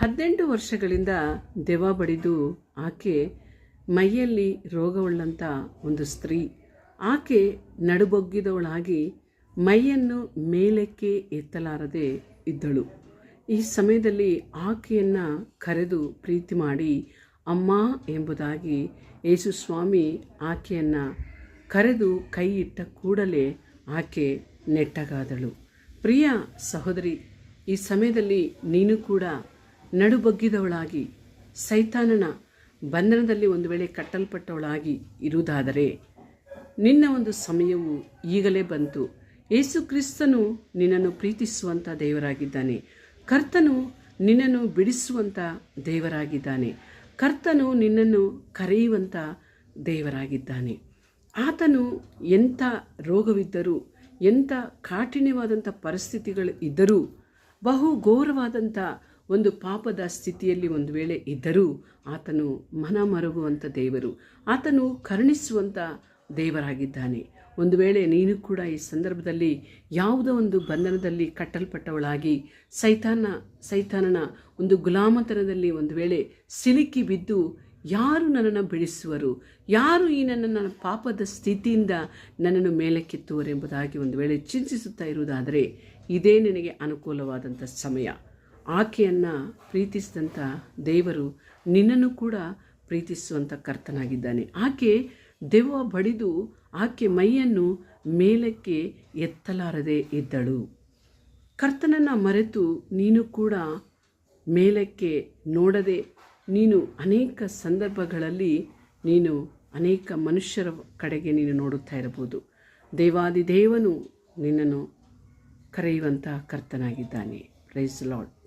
ಹದಿನೆಂಟು ವರ್ಷಗಳಿಂದ ದೆವ್ವ ಬಡಿದು ಆಕೆ ಮೈಯಲ್ಲಿ ರೋಗವುಳ್ಳಂಥ ಒಂದು ಸ್ತ್ರೀ. ಆಕೆ ನಡುಬೊಗ್ಗಿದವಳಾಗಿ ಮೈಯನ್ನು ಮೇಲಕ್ಕೆ ಎತ್ತಲಾರದೆ ಇದ್ದಳು. ಈ ಸಮಯದಲ್ಲಿ ಆಕೆಯನ್ನು ಕರೆದು ಪ್ರೀತಿ ಮಾಡಿ, ಅಮ್ಮ ಎಂಬುದಾಗಿ ಯೇಸು ಸ್ವಾಮಿ ಆಕೆಯನ್ನು ಕರೆದು ಕೈ ಇಟ್ಟ ಕೂಡಲೇ ಆಕೆ ನೆಟ್ಟಗಾದಳು. ಪ್ರಿಯ ಸಹೋದರಿ, ಈ ಸಮಯದಲ್ಲಿ ನೀನು ಕೂಡ ನಡುಬಗ್ಗಿದವಳಾಗಿ, ಸೈತಾನನ ಬಂಧನದಲ್ಲಿ ಒಂದು ವೇಳೆ ಕಟ್ಟಲ್ಪಟ್ಟವಳಾಗಿ ಇರುವುದಾದರೆ, ನಿನ್ನ ಒಂದು ಸಮಯವು ಈಗಲೇ ಬಂತು. ಯೇಸು ಕ್ರಿಸ್ತನು ನಿನ್ನನ್ನು ಪ್ರೀತಿಸುವಂಥ ದೇವರಾಗಿದ್ದಾನೆ. ಕರ್ತನು ನಿನ್ನನ್ನು ಬಿಡಿಸುವಂಥ ದೇವರಾಗಿದ್ದಾನೆ. ಕರ್ತನು ನಿನ್ನನ್ನು ಕರೆಯುವಂಥ ದೇವರಾಗಿದ್ದಾನೆ. ಆತನು ಎಂಥ ರೋಗವಿದ್ದರೂ, ಎಂಥ ಕಾಠಿಣ್ಯವಾದಂಥ ಪರಿಸ್ಥಿತಿಗಳು ಇದ್ದರೂ, ಬಹು ಘೋರವಾದಂಥ ಒಂದು ಪಾಪದ ಸ್ಥಿತಿಯಲ್ಲಿ ಒಂದು ವೇಳೆ ಇದ್ದರೂ ಆತನು ಮನ ಮರುಗುವಂಥ ದೇವರು. ಆತನು ಕರುಣಿಸುವಂಥ ದೇವರಾಗಿದ್ದಾನೆ. ಒಂದು ವೇಳೆ ನೀನು ಕೂಡ ಈ ಸಂದರ್ಭದಲ್ಲಿ ಯಾವುದೋ ಒಂದು ಬಂಧನದಲ್ಲಿ ಕಟ್ಟಲ್ಪಟ್ಟವಳಾಗಿ ಸೈತಾನ, ಸೈತಾನನ ಒಂದು ಗುಲಾಮತನದಲ್ಲಿ ಒಂದು ವೇಳೆ ಸಿಲುಕಿ ಬಿದ್ದು ಯಾರು ನನ್ನನ್ನು ಬಿಡಿಸುವರು? ಯಾರು ಈ ನನ್ನ ಪಾಪದ ಸ್ಥಿತಿಯಿಂದ ನನ್ನನ್ನು ಮೇಲೆ ಎಂಬುದಾಗಿ ಒಂದು ವೇಳೆ ಚಿಂತಿಸುತ್ತಾ ಇರುವುದಾದರೆ ಇದೇ ನಿನಗೆ ಅನುಕೂಲವಾದಂಥ ಸಮಯ. ಆಕೆಯನ್ನು ಪ್ರೀತಿಸಿದಂಥ ದೇವರು ನಿನ್ನನ್ನು ಕೂಡ ಪ್ರೀತಿಸುವಂಥ ಕರ್ತನಾಗಿದ್ದಾನೆ. ಆಕೆ ದೆವ್ವ ಬಡಿದು ಆಕೆ ಮೈಯನ್ನು ಮೇಲಕ್ಕೆ ಎತ್ತಲಾರದೆ ಇದ್ದಳು. ಕರ್ತನನ್ನು ಮರೆತು ನೀನು ಕೂಡ ಮೇಲಕ್ಕೆ ನೋಡದೆ ನೀನು ಅನೇಕ ಸಂದರ್ಭಗಳಲ್ಲಿ ನೀನು ಅನೇಕ ಮನುಷ್ಯರ ಕಡೆಗೆ ನೀನು ನೋಡುತ್ತಾ ಇರಬಹುದು. ದೇವಾದಿ ದೇವನು ನಿನ್ನನ್ನು ಕರೆಯುವಂತಹ ಕರ್ತನಾಗಿದ್ದಾನೆ. Price lord